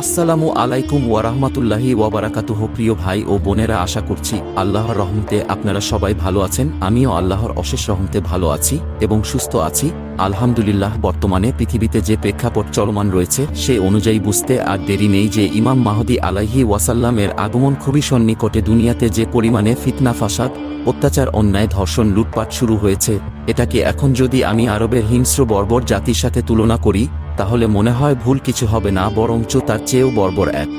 আসসালামু আলাইকুম ওয়ারাহমাতুল্লাহি ওয়াবারাকাতুহ প্রিয় ভাই ও বোনেরা, আশা করছি আল্লাহর রহমতে আপনারা সবাই ভালো আছেন। আমিও আল্লাহর অশেষ রহমতে ভালো আছি এবং সুস্থ আছি। আলহামদুলিল্লাহ, বর্তমানে পৃথিবীতে যে প্রেক্ষাপট চলমান রয়েছে, সে অনুযায়ী বুঝতে আর দেরি নেই যে ইমাম মাহদি আলাইহি ওয়াসাল্লামের আগমন খুবই সন্নিকটে দুনিয়াতে যে পরিমাণে ফিতনা, ফাসাদ, অত্যাচার, অন্যায়, ধর্ষণ, লুটপাট শুরু হয়েছে, এটাকে এখন যদি আমি আরবের হিংস্র বর্বর জাতির সাথে তুলনা করি তাহলে মনে হয় ভুল কিছু হবে না, বরঞ্চ তার চেয়েও বর্বর এক।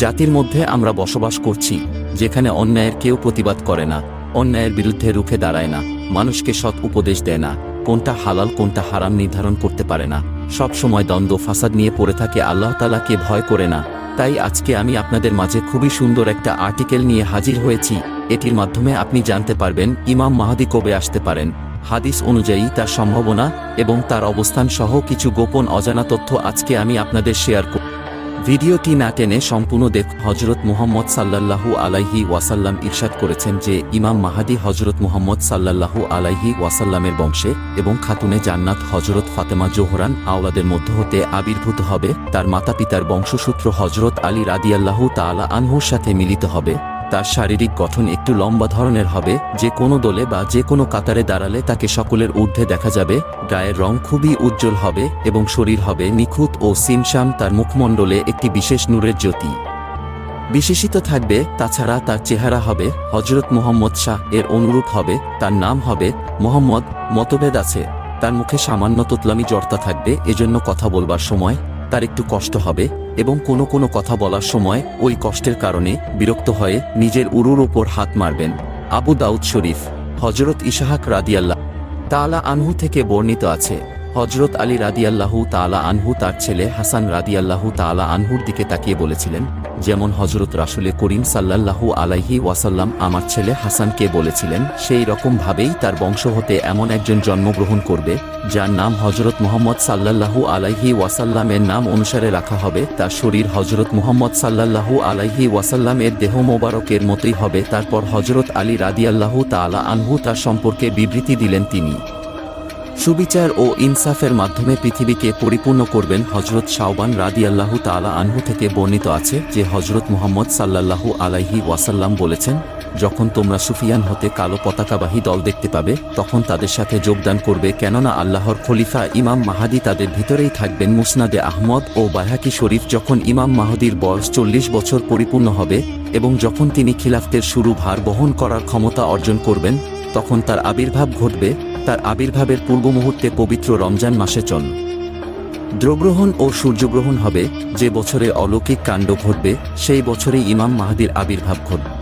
জাতির মধ্যে আমরা বসবাস করছি, যেখানে অন্যায়ের কেউ প্রতিবাদ করে না, অন্যায়ের বিরুদ্ধে রুখে দাঁড়ায় না, মানুষকে সৎ উপদেশ দেয় না, কোনটা হালাল, কোনটা হারাম নির্ধারণ করতে পারে না। সব সময় দ্বন্দ্ব, ফাসাদ নিয়ে পড়ে থাকে আল্লাহ তালাকে ভয় করে না। তাই আজকে আমি আপনাদের মাঝে খুবই সুন্দর একটা আর্টিকেল নিয়ে হাজির হয়েছি, এটির মাধ্যমে আপনি জানতে পারবেন, ইমাম মাহাদি কবে আসতে পারেন। হাদিস অনুযায়ী তার সম্ভাবনা এবং তার অবস্থান সহ কিছু গোপন অজানা তথ্য আজকে আমি আপনাদের শেয়ার করব ভিডিওটি না টেনে সম্পূর্ণ দেখ হজরত মুহম্মদ সাল্লাল্লাহু আলাইহি ওয়াসাল্লাম ইরশাদ করেছেন যে ইমাম মাহাদি হজরত মুহম্মদ সাল্লাল্লাহু আলাইহি ওয়াসাল্লামের বংশে এবং খাতুনে জান্নাত হজরত ফাতেমা জোহরান আওলাদের মধ্য হতে আবির্ভূত হবে। তার মাতা পিতার বংশসূত্র হজরত আলী রাদিয়াল্লাহু তাআলা আনহুর সাথে মিলিত হবে। তার শারীরিক গঠন একটু লম্বা ধরনের হবে, যে কোনো দলে বা যে কোনো কাতারে দাঁড়ালে তাকে সকলের ঊর্ধ্বে দেখা যাবে, গায়ের রং খুবই উজ্জ্বল হবে এবং শরীর হবে নিখুঁত ও সিমশাম তার মুখমণ্ডলে একটি বিশেষ নূরের জ্যোতি। বিশেষিত থাকবে, তাছাড়া তার চেহারা হবে হজরত মোহাম্মদ শাহ এর অনুরূপ হবে, তার নাম হবে মোহাম্মদ মতভেদ আছে, তার মুখে সামান্য তোতলামি জর্তা থাকবে, এজন্য কথা বলবার সময় তার একটু কষ্ট হবে এবং কোনো কোনো কথা বলার সময় ওই কষ্টের কারণে বিরক্ত হয়ে নিজের উরুর ওপর হাত মারবেন। আবু দাউদ শরীফ হজরত ইশাহাক রাদিয়াল্লাহ তালা আনহু থেকে বর্ণিত আছে। হজরত আলী রাদিয়াল্লাহু তালা আনহু তার ছেলে হাসান রাদিয়াল্লাহু তালা আনহুর দিকে তাকিয়ে বলেছিলেন, যেমন হজরত রাসুলে করিম সাল্লাল্লাহু আলাইহি ওয়াসাল্লাম আমার ছেলে হাসানকে বলেছিলেন, সেই রকমভাবেই তার বংশ হতে এমন একজন জন্মগ্রহণ করবে, যার নাম হজরত মোহাম্মদ সাল্লাল্লাহু আলাইহি ওয়াসাল্লামের নাম অনুসারে রাখা হবে, তার শরীর হজরত মোহাম্মদ সাল্লাল্লাহু আলাইহি ওয়াসাল্লামের দেহ মোবারকের মতোই হবে, তারপর হজরত আলী রাদিয়াল্লাহু তালা আনহু তার সম্পর্কে বিবৃতি দিলেন তিনি। সুবিচার ও ইনসাফের মাধ্যমে পৃথিবীকে পরিপূর্ণ করবেন হজরত শাওবান রাদিয়াল্লাহু তালা আনহু থেকে বর্ণিত আছে যে হজরত মুহাম্মদ সাল্লাল্লাহু আলাইহি ওয়াসাল্লাম বলেছেন, যখন তোমরা সুফিয়ান হতে কালো পতাকাবাহী দল দেখতে পাবে, তখন তাদের সাথে যোগদান করবে কেননা আল্লাহর খলিফা ইমাম মাহাদি তাদের ভিতরেই থাকবেন মুসনাদে আহমদ ও বাহাকি শরীফ যখন ইমাম মাহাদির বয়স চল্লিশ বছর পরিপূর্ণ হবে এবং যখন তিনি খিলাফতের শুরু ভার বহন করার ক্ষমতা অর্জন করবেন, তখন তার আবির্ভাব ঘটবে তার আবির্ভাবের পূর্ব মুহূর্তে পবিত্র রমজান মাসে চল। দ্রগ্রহণ ও সূর্যগ্রহণ হবে যে বছরে অলৌকিক কাণ্ড ঘটবে, সেই বছরেই ইমাম মাহাদির আবির্ভাব ঘটবে।